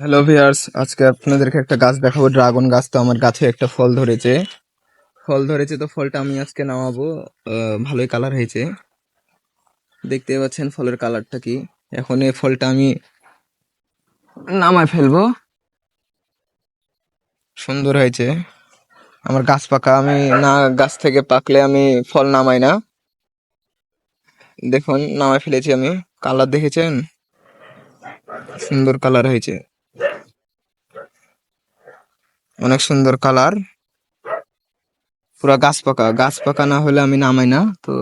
Hello viewers আজকে আপনাদেরকে একটা গাছ দেখাবো। ড্রাগন গাছ তো আমার গাছে একটা ফল ধরেছে। ফল ধরেছে তো ফলটা আমি আজকে নামাবো। ভালোই কালার হয়েছে। দেখতে পাচ্ছেন ফলের কালারটা কি? এখন এই ফলটা আমি নামায় ফেলব। সুন্দর হয়েছে। আমার গাছ পাকা। আমি না, গাছ থেকে পাকলে আমি ফল নামাই না। দেখুন, নামায় ফেলেছি আমি। কালার দেখেছেন? সুন্দর কালার হয়েছে। অনেক সুন্দর কালার। পুরা গাছ পাকা। গাছ পাকা না হলে আমি নামাই না, তো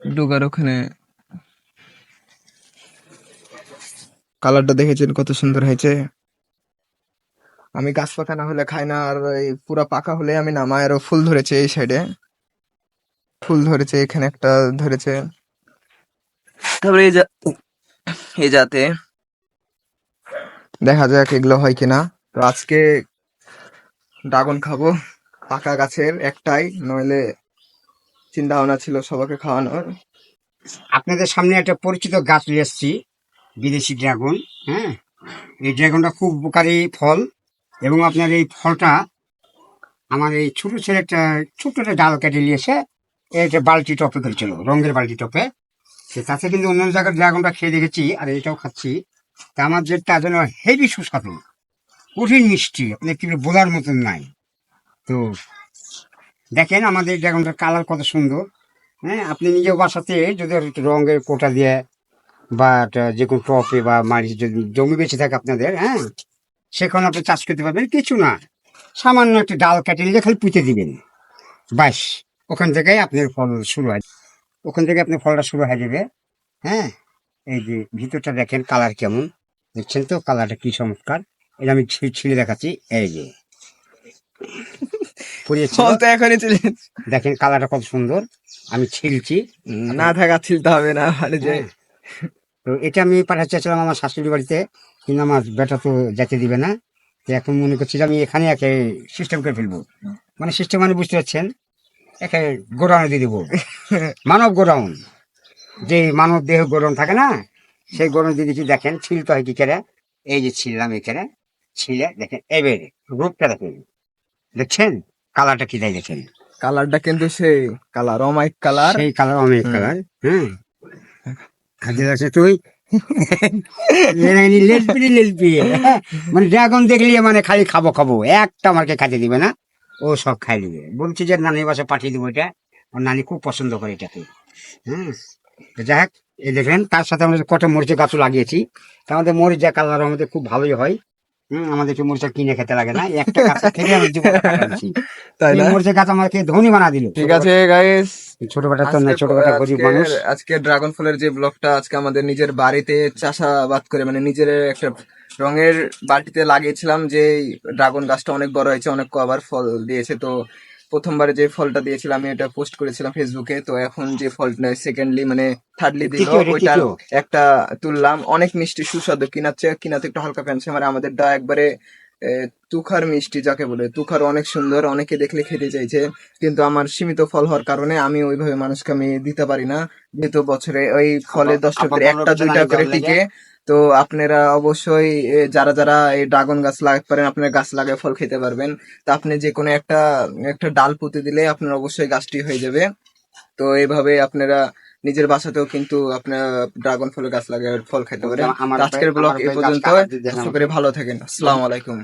ডুগার ওখানে কালারটা দেখেছেন কত সুন্দর হয়েছে। আমি গাছ পাকা না হলে খাই না, আর এই পুরা পাকা হলে আমি নামাই, আরও ফুল ধরেছে এই সাইডে ফুল ধরেছে, এখানে একটা ধরেছে। তারপরে এই যাতে দেখা যাক এগুলো হয় কিনা। তো আজকে ড্রাগন খাব, পাকা গাছের একটাই, নইলে চিন্তা ভাবনা ছিল সবাইকে খাওয়ানোর। আপনাদের সামনে একটা পরিচিত গাছ নিয়ে এসেছি, বিদেশি ড্রাগন হ্যাঁ? এই ড্রাগনটা খুব উপকারী ফল, এবং আপনার এই ফলটা আমার এই ছোট ছেলে একটা ছোট্ট একটা ডাল কেটে নিয়েছে একটা বালতি টপে করেছিল, রঙের বালতি টপে। সে তাতে কিন্তু অন্য জায়গার ড্রাগনটা খেয়ে দেখেছি, আর এটাও খাচ্ছি। আমার যেটা যেন হেভি সুস্বাদু কঠিন মিষ্টি আপনি কি বলার মতন নাই। তো দেখেন আমাদের ড্রাগনটার কালার কত সুন্দর। হ্যাঁ আপনি নিজেও বাসাতে যদি রঙের কোটা দিয়ে বা যে কোনো টপে বা মারি যদি জমি বেঁচে থাকে আপনাদের হ্যাঁ সেখানে আপনি চাষ করতে পারবেন, কিছু না। সামান্য একটা ডাল কেটে নিয়ে খালি পুঁতে দিবেন। বাস ওখান থেকেই আপনার ফল শুরু হয়। ওখান থেকে আপনার ফলটা শুরু হয়ে যাবে। হ্যাঁ এই যে ভিতরটা দেখেন কালার কেমন? দেখছেন তো কালারটা কি চমৎকার? এটা আমি ছিঁড়ে দেখাচ্ছি। এই যে। এখনই চলে দেখেন কালারটা কত সুন্দর। আমি ছিলছি না থাকা ছিলতে হবে না মানে যে। হ্যাঁ। তো এটা আমি পাঠাতে চাইছিলাম আমার শাশুড়ি বাড়িতে কিন্তু আমার বেটা তো যেতে দিবে না। তো এখন মনে করছি আমি এখানে একে সিস্টেম করে ফেলব। মানে সিস্টেম মানে বুঝতে পারছেন? একে গোডাউনে দিয়ে দেবো। মানব গোডাউন যে মানব দেহ গরম থাকে না সেই গরম দিয়ে দিচ্ছি দেখেন ছিলতে হয় কি করে? এই যে ছিললাম এখানে ছিলে দেখেন এবারে রূপটা দেখেন। দেখছেন? কালারটা কি দেয় দেখেন? কালারটা কিন্তু সেই কালার অমাইক কালার। সেই কালার অনেক কালার হ্যাঁ খাদ্য আছে তুই? লেলপি লেলপি মানে ড্রাগন দেখলে মানে খালি খাব খাব। একটা আমাকে খাইতে দিবে না ও সব খাই দিবে। বলছি যে নানির বাসা পাঠিয়ে দেবো এটা। ওর নানি খুব পছন্দ করে এটাকে। হ্যাঁ যাই হোক এই দেখেন তার সাথে আমরা কটা মরিচের গাছও লাগিয়েছি। তা আমাদের মরিচ যা কালার আমাদের খুব ভালোই হয়। হম আমাদের মরিচা কিনে খেতে লাগে না একটা গাছ থেকে আমি জীবনটা কাটাচ্ছি। মরিচের গাছ আমাকে ধনী বানা দিল। ঠিক আছে গাইস ছোট বেটা তো না ছোট বেটা গরিব মানুষ। আজকে ড্রাগন ফলের যে ব্লগটা আজকে আমাদের নিজের বাড়িতে চাষাবাদ করে মানে নিজের একটা রঙের বালতিতে লাগিয়েছিলাম যে ড্রাগন গাছটা অনেক বড় হয়েছে অনেক কবার ফল দিয়েছে। তো প্রথমবারে যে ফলটা দিয়েছিলাম আমি এটা পোস্ট করেছিলাম ফেসবুকে তো এখন যে ফলটা সেকেন্ডলি মানে থার্ডলি দিল ওইটা একটা তুললাম। অনেক মিষ্টি সুস্বাদু। কিনাচ্ছে কিনাতে একটু হালকা ফ্যান্সি মানে আমাদেরটা একবারে এ, তুখার মিষ্টি যাকে বলে তুখার অনেক সুন্দর অনেকে দেখলে খেতে চাইছে কিন্তু আমার সীমিত ফল হওয়ার কারণে আমি ওইভাবে মানুষকে আমি দিতে পারি না। যেহেতু বছরে ওই ফলে দশটা করে একটা দুইটা করে টিকে। তো আপনারা অবশ্যই যারা যারা এই ড্রাগন গাছ লাগাতে পারেন আপনারা গাছ লাগায় ফল খেতে পারবেন। তো আপনি যে কোনো একটা একটা ডাল পুঁতে দিলে আপনার অবশ্যই গাছটি হয়ে যাবে। তো এইভাবে আপনারা নিজের বাসাতেও কিন্তু আপনার ড্রাগন ফলের গাছ লাগিয়ে ফল খেতে পারেন। আজকের ব্লগ এই পর্যন্ত আশা করি ভালো থাকেন। আসসালামু আলাইকুম।